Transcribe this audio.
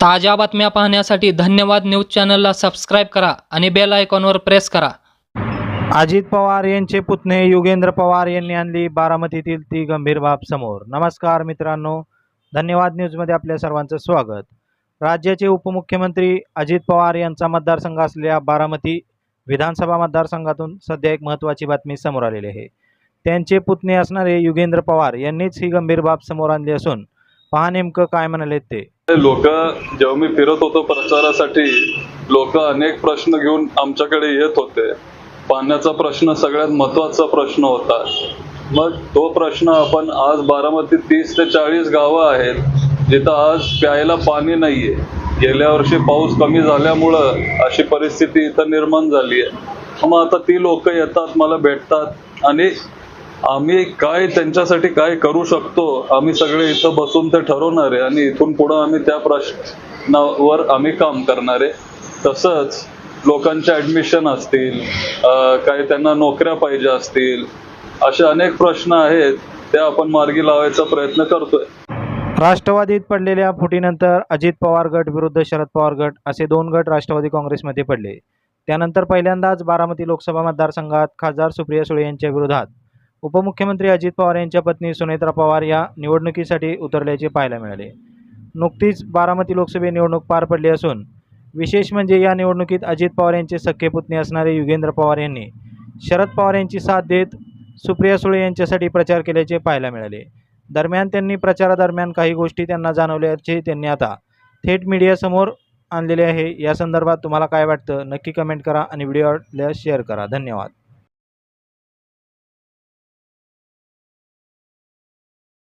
ताज्या बातम्या पाहण्यासाठी धन्यवाद न्यूज चॅनलला सबस्क्राईब करा आणि बेल आयकॉनवर प्रेस करा. अजित पवार यांचे पुतणे युगेंद्र पवार यांनी आणली बारामतीतील ती गंभीर बाब समोर. नमस्कार मित्रांनो. धन्यवाद न्यूजमध्ये आपल्या सर्वांचं स्वागत. राज्याचे उपमुख्यमंत्री अजित पवार यांचा मतदारसंघ असलेल्या बारामती विधानसभा मतदारसंघातून सध्या एक महत्त्वाची बातमी समोर आलेली आहे. त्यांचे पुतणे असणारे युगेंद्र पवार यांनीच ही गंभीर बाब समोर आणली असून पहा नेमकं काय म्हणाले ते. लोक जेव्हा मी फिरत होतो प्रचारासाठी लोक अनेक प्रश्न घेऊन आमच्याकडे येत होते. पाण्याचा प्रश्न सगळ्यात महत्त्वाचा प्रश्न होता. मग तो प्रश्न आपण आज बारामती तीस ते चाळीस गावं आहेत जिथं आज प्यायला पाणी नाहीये. गेल्या वर्षी पाऊस कमी झाल्यामुळं अशी परिस्थिती इथं निर्माण झाली आहे मग आता ती लोक येतात मला भेटतात आणि आम्ही काय त्यांच्यासाठी काय करू शकतो? आम्ही सगळे इथं बसून ते ठरवणार आहे आणि इथून पुढं आम्ही त्या प्रश्नावर आम्ही काम करणार आहे. तसंच लोकांचे ऍडमिशन असतील काही काय त्यांना नोकऱ्या पाहिजे असतील असे अनेक प्रश्न आहेत ते आपण मार्गी लावायचा प्रयत्न करतोय. राष्ट्रवादीत पडलेल्या फुटीनंतर अजित पवार गट विरुद्ध शरद पवार गट असे दोन गट राष्ट्रवादी काँग्रेसमध्ये पडले. त्यानंतर पहिल्यांदाच बारामती लोकसभा मतदारसंघात खासदार सुप्रिया सुळे यांच्या विरोधात उपमुख्यमंत्री अजित पवार यांच्या पत्नी सुनेत्रा पवार या निवडणुकीसाठी उतरल्याचे पाहायला मिळाले. नुकतीच बारामती लोकसभा निवडणूक पार पडली असून विशेष म्हणजे या निवडणुकीत अजित पवार यांचे सख्खे पुतणे असणारे युगेंद्र पवार यांनी शरद पवार यांची साथ देत सुप्रिया सुळे यांच्यासाठी प्रचार केल्याचे पाहायला मिळाले. दरम्यान त्यांनी प्रचारादरम्यान काही गोष्टी त्यांना जाणवल्याचे त्यांनी आता थेट मीडियासमोर आणलेले आहे. या संदर्भात तुम्हाला काय वाटतं? नक्की कमेंट करा आणि व्हिडिओ शेअर करा. धन्यवाद.